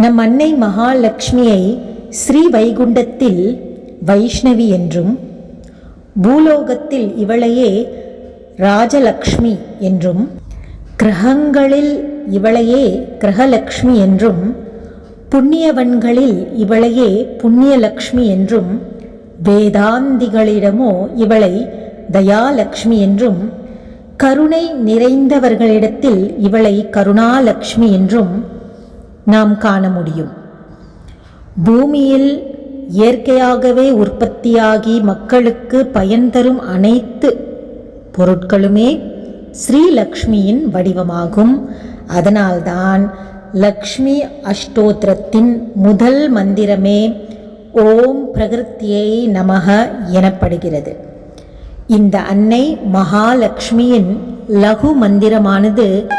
நம் அன்னை மகாலட்சுமியை ஸ்ரீ வைகுண்டத்தில் வைஷ்ணவி என்றும் பூலோகத்தில் இவளையே ராஜலக்ஷ்மி என்றும் கிரகங்களில் இவளையே கிரகலக்ஷ்மி என்றும் புண்ணியவன்களில் இவளையே புண்ணியலக்ஷ்மி என்றும் வேதாந்திகளிடமோ இவளை தயாலக்ஷ்மி என்றும் கருணை நிறைந்தவர்களிடத்தில் இவளை கருணாலக்ஷ்மி என்றும் நாம் காண முடியும். பூமியில் இயற்கையாகவே உற்பத்தியாகி மக்களுக்கு பயன் தரும் அனைத்து பொருட்களுமே ஸ்ரீலக்ஷ்மியின் வடிவமாகும். அதனால்தான் லக்ஷ்மி அஷ்டோத்திரத்தின் முதல் மந்திரமே ஓம் பிரகிருத்தியை நமக எனப்படுகிறது. இந்த அன்னை மகாலட்சுமியின் லகு மந்திரமானது